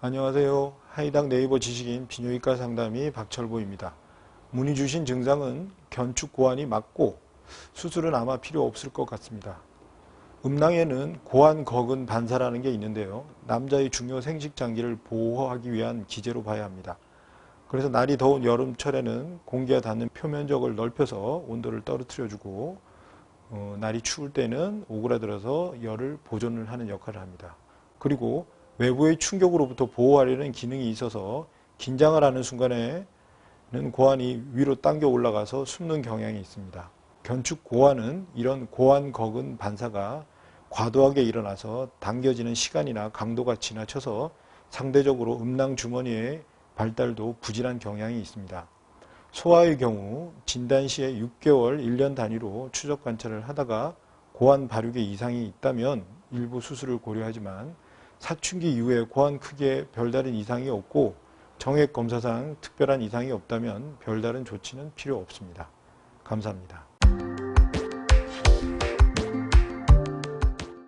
안녕하세요. 하이당 네이버 지식인 비뇨기과 상담의 박철보입니다. 문의 주신 증상은 견축 고환이 맞고 수술은 아마 필요 없을 것 같습니다. 음낭에는 고환 거근 반사라는 게 있는데요. 남자의 중요 생식 장기를 보호하기 위한 기제로 봐야 합니다. 그래서 날이 더운 여름철에는 공기가 닿는 표면적을 넓혀서 온도를 떨어뜨려주고 어, 날이 추울 때는 오그라들어서 열을 보존을 하는 역할을 합니다. 그리고 외부의 충격으로부터 보호하려는 기능이 있어서 긴장을 하는 순간에는 고환이 위로 당겨 올라가서 숨는 경향이 있습니다. 견축 고환은 이런 고환 거근 반사가 과도하게 일어나서 당겨지는 시간이나 강도가 지나쳐서 상대적으로 음낭 주머니의 발달도 부진한 경향이 있습니다. 소아의 경우 진단 시에 6개월, 1년 단위로 추적 관찰을 하다가 고환 발육에 이상이 있다면 일부 수술을 고려하지만 사춘기 이후에 고환 크기에 별다른 이상이 없고 정액 검사상 특별한 이상이 없다면 별다른 조치는 필요 없습니다. 감사합니다.